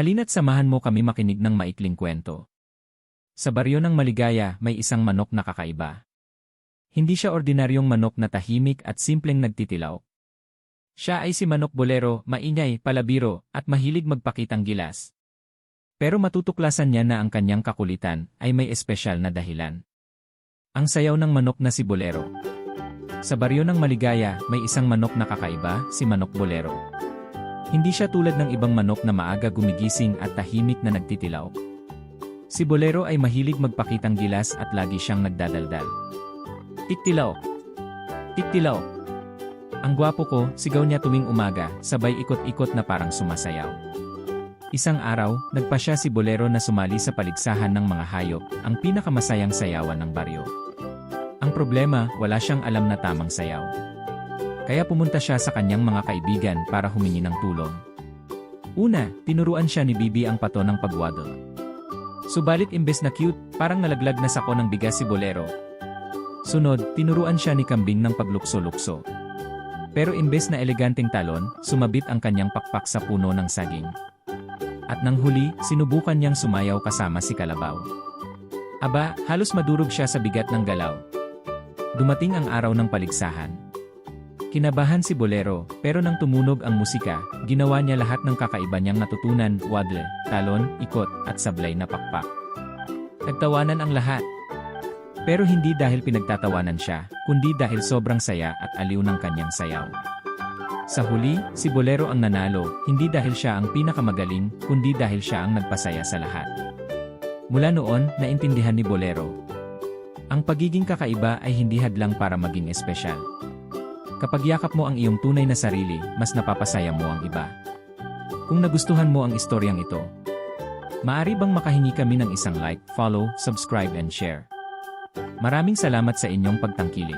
Halina't samahan mo kami makinig ng maikling kwento. Sa baryo ng Maligaya, may isang manok na kakaiba. Hindi siya ordinaryong manok na tahimik at simpleng nagtitilaw. Siya ay si Manok Bolero, maingay, palabiro, at mahilig magpakitang gilas. Pero matutuklasan niya na ang kanyang kakulitan ay may espesyal na dahilan. Ang sayaw ng manok na si Bolero. Sa baryo ng Maligaya, may isang manok na kakaiba, si Manok Bolero. Hindi siya tulad ng ibang manok na maaga gumigising at tahimik na nagtitilaw. Si Bolero ay mahilig magpakitang gilas at lagi siyang nagdadaldal. Tiktilaw. Tiktilaw. Ang gwapo ko, sigaw niya tuwing umaga, sabay ikot-ikot na parang sumasayaw. Isang araw, nagpa siya si Bolero na sumali sa paligsahan ng mga hayop, ang pinakamasayang sayawan ng baryo. Ang problema, wala siyang alam na tamang sayaw. Kaya pumunta siya sa kanyang mga kaibigan para humingi ng tulong. Una, tinuruan siya ni Bibi ang pato ng pagwaddle. Subalit imbes na cute, parang nalaglag na sako ng bigas si Bolero. Sunod, tinuruan siya ni Kambing ng paglukso-lukso. Pero imbes na eleganteng talon, sumabit ang kanyang pakpak sa puno ng saging. At nang huli, sinubukan niyang sumayaw kasama si Kalabaw. Aba, halos madurog siya sa bigat ng galaw. Dumating ang araw ng paligsahan. Kinabahan si Bolero, pero nang tumunog ang musika, ginawa niya lahat ng kakaiba niyang natutunan, waddle, talon, ikot, at sablay na pakpak. Nagtawanan ang lahat. Pero hindi dahil pinagtatawanan siya, kundi dahil sobrang saya at aliw ng kanyang sayaw. Sa huli, si Bolero ang nanalo, hindi dahil siya ang pinakamagaling, kundi dahil siya ang nagpasaya sa lahat. Mula noon, naintindihan ni Bolero. Ang pagiging kakaiba ay hindi hadlang para maging espesyal. Kapag yakap mo ang iyong tunay na sarili, mas napapasaya mo ang iba. Kung nagustuhan mo ang istoryang ito, maaari bang makahingi kami ng isang like, follow, subscribe and share. Maraming salamat sa inyong pagtangkilik.